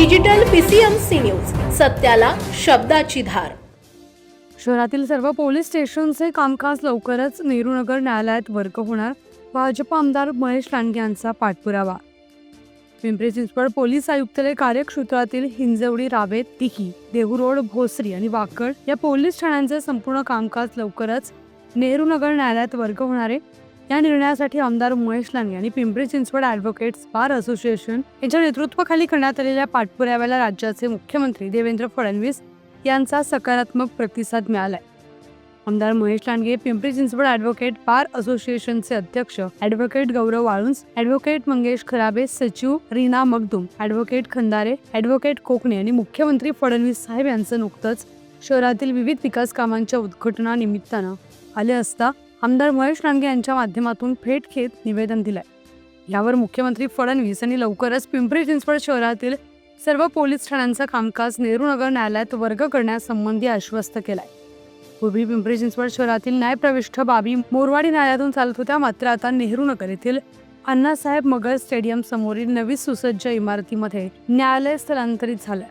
Digital PCMC news सत्याला शब्दाची धार. शहरातील सर्व पोलीस स्टेशनचे कामकाज लवकरच नेहरूनगर न्यायालयात वर्ग होणार भाजप आमदार महेश लांडगे यांचा पाठपुरावा. पिंपरी चिंचवड पोलीस आयुक्तालय कार्यक्षेत्रातील हिंजवडी रावेत तिही देहू रोड भोसरी आणि वाकड या पोलीस ठाण्यांचे संपूर्ण कामकाज लवकरच नेहरूनगर न्यायालयात वर्ग होणारे या निर्णयासाठी आमदार महेश लांगे आणि Pimpri Chinchwad advocates bar association यांच्या नेतृत्वाखाली करण्यात आलेल्या पाठपुराव्याला राज्याचे मुख्यमंत्री देवेंद्र फडणवीस यांचा सकारात्मक प्रतिसाद मिळालाय. आमदार महेश लांडगे पिंपरी चिंचवड ॲडव्होकेट बार असोसिएशनचे अध्यक्ष ॲडव्होकेट गौरव वाळुंज ॲडव्होकेट मंगेश खराबे सचिव रीना मगदुम ॲडव्होकेट खंदारे ॲडव्होकेट कोकणे आणि मुख्यमंत्री फडणवीस साहेब यांचं नुकतंच शहरातील विविध विकास कामांच्या उद्घाटनानिमित्तानं आले असता आमदार महेश रांगे यांच्या माध्यमातून फेट घेत निवेदन दिलंय. यावर मुख्यमंत्री फडणवीस यांनी लवकरच पिंपरी चिंचवड शहरातील सर्व पोलीस ठाण्यांचं कामकाज नेहरू नगर न्यायालयात वर्ग करण्यासंबंधी आश्वस्त केलाय. पूर्वी पिंपरी चिंचवड शहरातील न्यायप्रविष्ठ बाबी मोरवाडी न्यायालयातून चालत होत्या मात्र आता नेहरू नगर येथील अण्णासाहेब मगर स्टेडियम समोरील नवी सुसज्ज इमारतीमध्ये न्यायालय स्थलांतरित झालं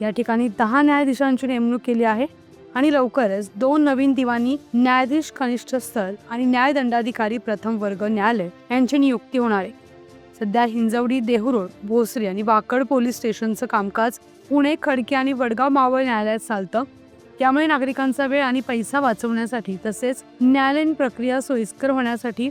या ठिकाणी दहा न्यायाधीशांची नेमणूक केली आहे. आणि लवकरच दोन नवीन दिवाणी न्यायाधीश कनिष्ठ स्थळ आणि न्यायदंडाधिकारी प्रथम वर्ग न्यायालय यांची नियुक्ती होणार आहे. सध्या हिंजवडी देहरोड भोसरी आणि वाकड पोलीस स्टेशनचं कामकाज पुणे खडकी आणि वडगाव मावळ न्यायालयात चालतं. त्यामुळे नागरिकांचा वेळ आणि पैसा वाचवण्यासाठी तसेच न्यायालयीन प्रक्रिया सोयीस्कर होण्यासाठी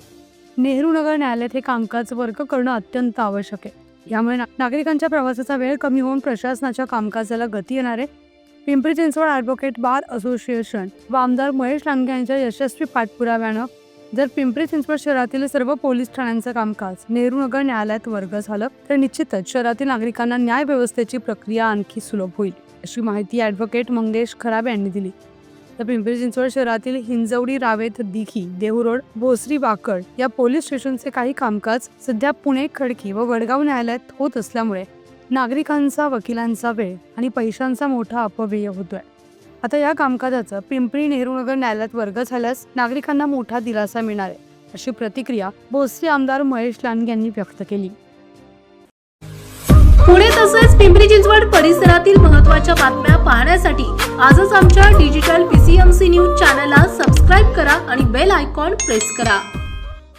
नेहरू नगर न्यायालयात हे कामकाज वर्ग करणं अत्यंत आवश्यक आहे. यामुळे ना- नागरिकांच्या प्रवासाचा वेळ कमी होऊन प्रशासनाच्या कामकाजाला गती येणार आहे. Pimpri Chinchwad advocate bar association व आमदार महेश लांडगे यांच्या यशस्वी पाठपुराव्यानं जर पिंपरी चिंचवड शहरातील सर्व पोलीस ठाण्यांचं कामकाज नेहरू नगर न्यायालयात वर्ग झालं तर निश्चितच शहरातील नागरिकांना न्याय व्यवस्थेची प्रक्रिया आणखी सुलभ होईल अशी माहिती ॲडव्होकेट मंगेश खराब यांनी दिली. तर पिंपरी चिंचवड शहरातील हिंजवडी रावेत दिघी देहूरोड भोसरी वाकड या पोलीस स्टेशनचे काही कामकाज सध्या पुणे खडकी व वडगाव न्यायालयात होत असल्यामुळे नागरिकांचा वकिलांचा वेळ आणि पैशांचा मोठा अपव्यय होतोय. आता या कामकाजाचं पिंपरी नेहरूनगर न्यायालयात वर्ग झाल्यास नागरिकांना मोठा दिलासा मिळणार आहे अशी प्रतिक्रिया भोसले आमदार महेश लांडगे यांनी व्यक्त केली. पुणे तसेच पिंपरी चिंचवड परिसरातील महत्त्वाच्या बातम्या पाहण्यासाठी आजच आमच्या डिजिटल पीसीएमसी न्यूज चॅनलला सबस्क्राईब करा आणि बेल आयकॉन प्रेस करा.